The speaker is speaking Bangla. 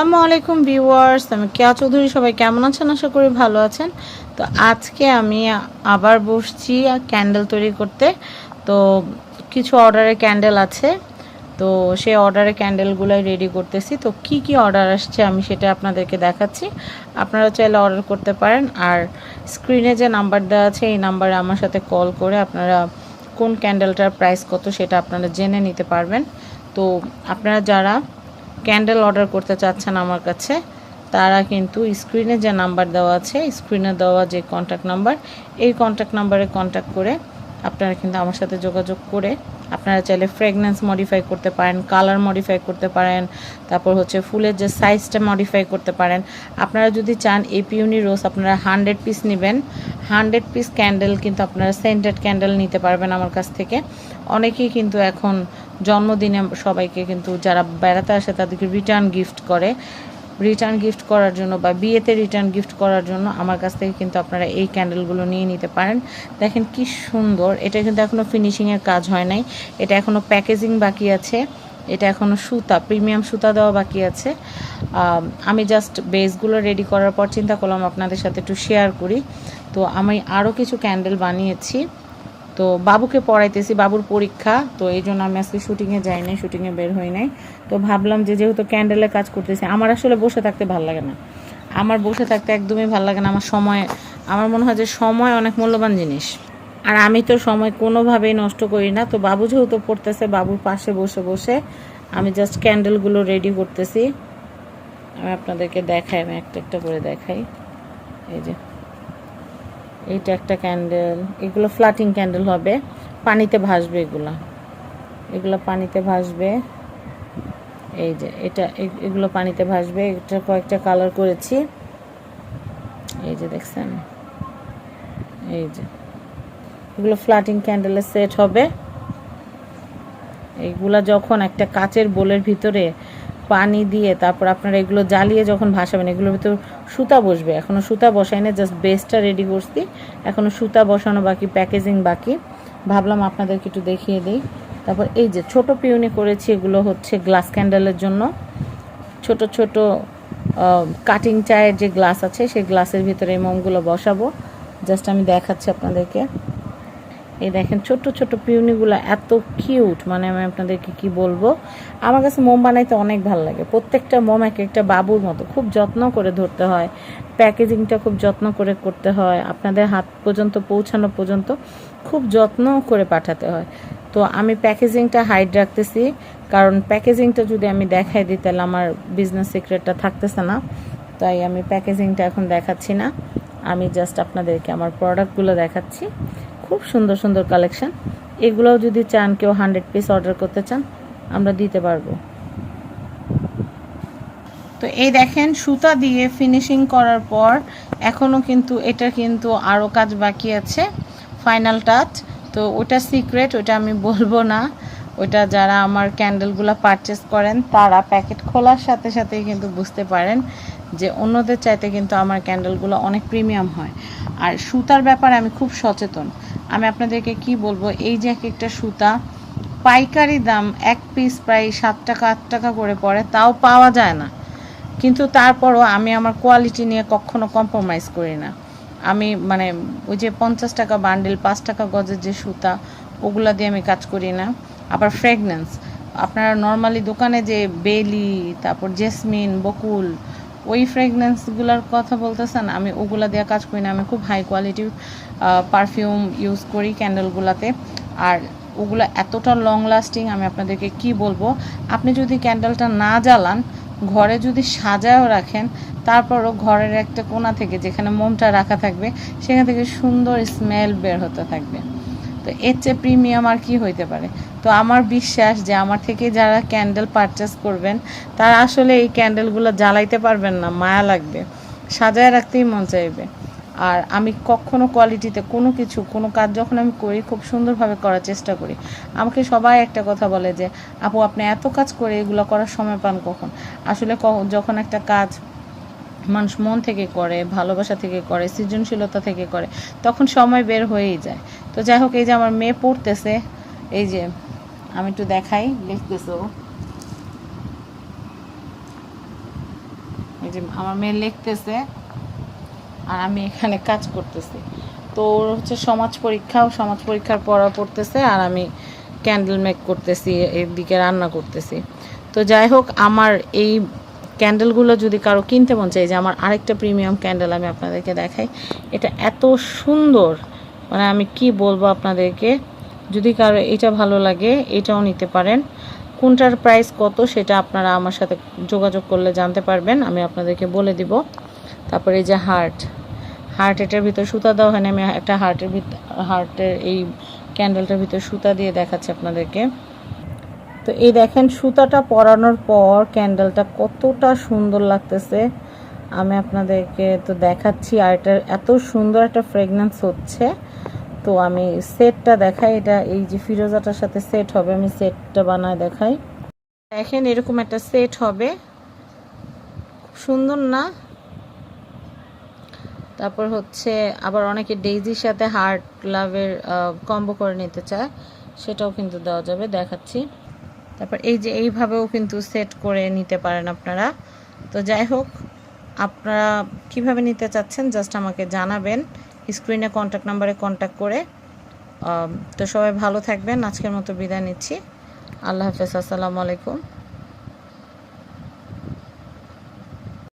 আসসালামু আলাইকুম ভিউয়ার্স, আমি কেয়া চৌধুরী, সবাই কেমন আছেন? আশা করি ভালো আছেন। তো আজকে আমি আবার বসছি ক্যান্ডেল তৈরি করতে। তো কিছু অর্ডারের ক্যান্ডেল আছে। তো সেই অর্ডারের ক্যান্ডেলগুলোই রেডি করতেছি। তো কি কি অর্ডার আসছে আমি সেটা আপনাদেরকে দেখাচ্ছি। আপনারা চাইলে অর্ডার করতে পারেন। আর স্ক্রিনে যে নাম্বার দেওয়া আছে, এই নাম্বারে আমার সাথে কল করে আপনারা কোন ক্যান্ডেলটার প্রাইস কত সেটা আপনারা জেনে নিতে পারবেন। তো আপনারা যারা ক্যান্ডেল অর্ডার করতে চাচ্ছেন আমার কাছে, তারা কিন্তু স্ক্রিনে যে নাম্বার দেওয়া আছে, স্ক্রিনে দেওয়া যে কন্ট্যাক্ট নাম্বার এই কন্ট্যাক্ট নাম্বারে কন্ট্যাক্ট করে আপনারা কিন্তু আমার সাথে যোগাযোগ করে আপনারা চাইলে ফ্রেগনেন্স মডিফাই করতে পারেন কালার মডিফাই করতে পারেন, তারপর হচ্ছে ফুলের যে সাইজটা মডিফাই করতে পারেন। আপনারা যদি চান এই পিউনি রোজ আপনারা হান্ড্রেড পিস নেবেন হান্ড্রেড পিস ক্যান্ডেল কিন্তু আপনারা সেন্টেড ক্যান্ডেল নিতে পারবেন আমার কাছ থেকে। অনেকেই কিন্তু এখন জন্মদিনে সবাইকে কিন্তু যারা বেড়াতে আসে তাদেরকে রিটার্ন গিফট করে। রিটার্ন গিফট করার জন্য বা বিয়েতে রিটার্ন গিফট করার জন্য আমার কাছ থেকে কিন্তু আপনারা এই ক্যান্ডেলগুলো নিয়ে নিতে পারেন। দেখেন কি সুন্দর, এটা কিন্তু এখনও ফিনিশিংয়ের কাজ হয় নাই, এটা এখনও প্যাকেজিং বাকি আছে। এটা এখনও সুতা প্রিমিয়াম সুতা দেওয়া বাকি আছে। আমি জাস্ট বেসগুলো রেডি করার পর চিন্তা করলাম আপনাদের সাথে একটু শেয়ার করি। তো আমি আরও কিছু ক্যান্ডেল বানিয়েছি। তো বাবুকে পড়াইতেছি, বাবুর পরীক্ষা, তো এই জন্য আমি আজকে শুটিংয়ে যাই নাই শুটিংয়ে বের হই নাই। তো ভাবলাম যে যেহেতু ক্যান্ডেলে কাজ করতেছি, আমার আসলে বসে থাকতে ভালো লাগে না। আমার বসে থাকতে একদমই ভালো লাগে না, আমার সময়, আমার মনে হয় যে সময় অনেক মূল্যবান জিনিস। আর আমি তো সময় কোনোভাবেই নষ্ট করি না। তো বাবু যেহেতু পড়তেছে, বাবুর পাশে বসে বসে আমি জাস্ট ক্যান্ডেলগুলো রেডি করতেছি। আমি আপনাদেরকে দেখাই, আমি একটা একটা করে দেখাই। এই যে, এইটা একটা ক্যান্ডেল এগুলো ফ্লাটিং ক্যান্ডেল হবে। পানিতে ভাসবে এগুলো। এগুলো পানিতে ভাসবে। এই যে, এটা এগুলো পানিতে ভাসবে। এটা কয়েকটা কালার করেছি। এই যে দেখছেন? এই যে এগুলো ফ্লাটিং ক্যান্ডেলের সেট হবে। এইগুলা যখন একটা কাচের বোলের ভিতরে পানি দিয়ে তারপর আপনারা এগুলো জ্বালিয়ে যখন ভাসাবেন, এগুলোর ভিতর সুতা বসবে। এখনও সুতা বসাই না জাস্ট বেসটা রেডি করছি। এখনও সুতা বসানো বাকি প্যাকেজিং বাকি। ভাবলাম আপনাদেরকে একটু দেখিয়ে দিই। তারপর এই যে ছোট পিউনি করেছি, এগুলো হচ্ছে গ্লাস ক্যান্ডেলের জন্য। ছোট ছোট কাটিং চায়ের যে গ্লাস আছে, সেই গ্লাসের ভিতরে এই মোমগুলো বসাবো। জাস্ট আমি দেখাচ্ছি আপনাদেরকে। এই দেখেন ছোট ছোট পিউনিগুলো এত কিউট। মানে আমি আপনাদেরকে কি বলব? আমার কাছে মোম বানাইতে অনেক ভালো লাগে। প্রত্যেকটা মোম এক একটা বাবুর মতো খুব যত্ন করে ধরতে হয়। প্যাকেজিংটা খুব যত্ন করে করতে হয়। আপনাদের হাত পর্যন্ত, পৌঁছানো পর্যন্ত খুব যত্ন করে পাঠাতে হয়। তো আমি প্যাকেজিংটা হাইড রাখতেছি। কারণ প্যাকেজিংটা যদি আমি দেখাই দিই, তাহলে আমার বিজনেস সিক্রেটটা থাকতেছে না। তাই আমি প্যাকেজিংটা এখন দেখাচ্ছি না। আমি জাস্ট আপনাদেরকে আমার প্রোডাক্টগুলো দেখাচ্ছি। খুব সুন্দর সুন্দর কালেকশন এগুলোও যদি চান, কেউ হান্ড্রেড পিস অর্ডার করতে চান, আমরা দিতে পারব। তো এই দেখেন, সুতা দিয়ে ফিনিশিং করার পর এখনও কিন্তু এটা কিন্তু আরও কাজ বাকি আছে ফাইনাল টাচ তো ওটা সিক্রেট ওটা আমি বলব না। ওটা যারা আমার ক্যান্ডেলগুলো পারচেস করেন, তারা প্যাকেট খোলার সাথে সাথেই কিন্তু বুঝতে পারেন যে অন্যদের চাইতে কিন্তু আমার ক্যান্ডেলগুলো অনেক প্রিমিয়াম হয়। আর সুতার ব্যাপারে আমি খুব সচেতন। আমি আপনাদেরকে কি বলব? এই যে এক একটা সুতা, পাইকারি দাম এক পিস প্রায় সাত টাকা, আট টাকা করে পড়ে, তাও পাওয়া যায় না। কিন্তু তারপরও আমি আমার কোয়ালিটি নিয়ে কখনো কম্প্রোমাইজ করি না। আমি মানে ওই যে পঞ্চাশ টাকা বান্ডেল পাঁচ টাকা গজের যে সুতা, ওগুলা দিয়ে আমি কাজ করি না। আবার ফ্রেগনেন্স আপনারা নর্মালি দোকানে যে বেলি, তারপর জেসমিন বকুল ওই ফ্রেগনেন্সগুলোর কথা বলতেছেন, আমি ওগুলা দিয়ে কাজ করি না। আমি খুব হাই কোয়ালিটি পারফিউম ইউজ করি ক্যান্ডেলগুলাতে আর ওগুলো এতটা লং লাস্টিং আমি আপনাদেরকে কি বলব? আপনি যদি ক্যান্ডেলটা না জ্বালান, ঘরে যদি সাজায়ও রাখেন, তারপরও ঘরের একটা কোণা থেকে যেখানে মোমটা রাখা থাকবে, সেখান থেকে সুন্দর স্মেল বের হতে থাকবে। তো এর চেয়ে প্রিমিয়াম আর কি হইতে পারে? তো আমার বিশ্বাস যে আমার থেকে যারা ক্যান্ডেল পারচেস করবেন, তারা আসলে এই ক্যান্ডেলগুলো জ্বালাইতে পারবেন না, মায়া লাগবে, সাজায় রাখতেই মন চাইবে। আর আমি কখনো কোয়ালিটিতে কোনো কিছু, কোনো কাজ যখন আমি করি, খুব সুন্দরভাবে করার চেষ্টা করি। আমাকে সবাই একটা কথা বলে যে, আপু, আপনি এত কাজ করে এগুলো করার সময় পান কখন? আসলে যখন একটা কাজ মানুষ মন থেকে করে, ভালোবাসা থেকে করে, সৃজনশীলতা থেকে করে, তখন সময় বের হয়েই যায়। তো যাই হোক, এই যে আমার মেয়ে পড়তেছে, এই যে আমি একটু দেখাই। লিখতেছে। এই যে আমার মেয়ে লিখতেছে আর আমি এখানে কাজ করতেছি। তো ওর হচ্ছে সমাজ পরীক্ষা সমাজ পরীক্ষার পড়া পড়তেছে আর আমি ক্যান্ডেল মেক করতেছি এদিকে রান্না করতেছি। তো যাই হোক আমার এই ক্যান্ডেলগুলো যদি কারও কিনতে মন চাই যে আমার আরেকটা প্রিমিয়াম ক্যান্ডেল আমি আপনাদেরকে দেখাই। এটা এত সুন্দর মানে আমি কি বলব আপনাদেরকে? যদি কারও এটা ভালো লাগে, এটাও নিতে পারেন। কোনটার প্রাইস কত সেটা আপনারা আমার সাথে যোগাযোগ করলে জানতে পারবেন, আমি আপনাদেরকে বলে দিব। তারপরে এই যে হার্ট হার্ট এটার ভিতর সুতা দেওয়া হয় না আমি একটা হার্টের ভিতর হার্টের এই ক্যান্ডেলটার ভিতর সুতা দিয়ে দেখাচ্ছি আপনাদেরকে। তো এই দেখেন সুতাটা পরানোর পর ক্যান্ডেলটা কতটা সুন্দর লাগতেছে। আমি আপনাদেরকে তো দেখাচ্ছি, আর এটা এত সুন্দর একটা ফ্রেগনেন্স হচ্ছে। তো আমি সেটটা দেখাই, এটা এই যে ফিরোজাটার সাথে সেট হবে, আমি সেটটা বানায় দেখাই। দেখেন এরকম একটা সেট হবে। সুন্দর না? তারপর হচ্ছে আবার অনেকে ডেইজির সাথে হার্ট লাভের কম্বো করে নিতে চায়, সেটাও কিন্তু দেওয়া যাবে, দেখাচ্ছি। তারপর এই যে এইভাবেও কিন্তু সেট করে নিতে পারেন আপনারা। তো যাই হোক আপনারা কীভাবে নিতে চাচ্ছেন জাস্ট আমাকে জানাবেন। স্ক্রিনে কন্ট্যাক্ট নাম্বারে কন্ট্যাক্ট করে। তো সবাই ভালো থাকবেন। আজকের মতো বিদায় নিচ্ছি। আল্লাহ হাফেজ। আসসালামু আলাইকুম।